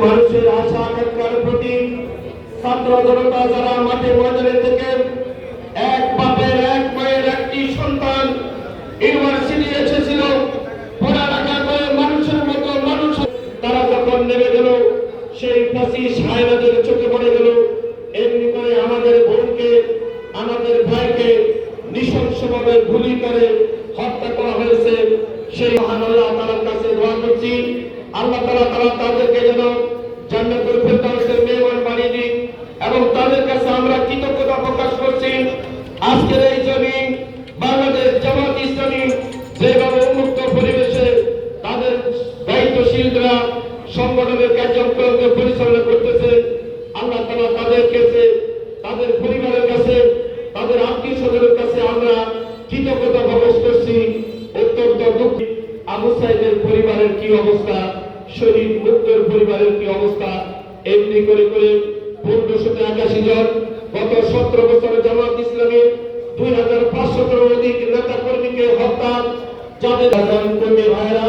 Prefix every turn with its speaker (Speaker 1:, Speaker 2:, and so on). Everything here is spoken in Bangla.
Speaker 1: মানুষের আশা আকাঙ্ক্ষার প্রতি ছাত্র জনতা যারা মাঠে ময়দানে থেকে এক বাপের, এক মায়ের, একটি সন্তান ইউনিভার্সিটি এসেছিল তারা সেই ফাঁসি সাহেবাদের চোখে পড়ে গেল। এমনি করে আমাদের বোনকে, আমাদের ভাইকে নৃশংসভাবে গুলি করে হত্যা করা হয়েছে। সেই মহান আল্লাহ তালার কাছে দোয়া করছি। আল্লাহ তালা তালা তাদেরকে আজকের এই জমিন বাংলাদেশ জামাত ইসলামী যেভাবে উন্মুক্ত পরিবেশে তাদের দায়িত্বশীলরা সংগঠনের কার্যক্রমকে পরিচালনা করতেছে, আল্লাহ তালা তাদের কাছে, তাদের পরিবারের কাছে, তাদের আত্মীয় স্বজনের কাছে আমরা কৃতজ্ঞতা প্রকাশ করছি। অত্যন্ত দুঃখ আবু সাইদের পরিবারের কি অবস্থা? শহীদ মুক্তর পরিবারের কি অবস্থা? এমনি করে করে পনেরোশো একাশি জন, গত সতেরো বছরে হাজার পাঁচশোর অধিক নেতা কর্মীকে হত্যা যাদের কর্মী ভাইরা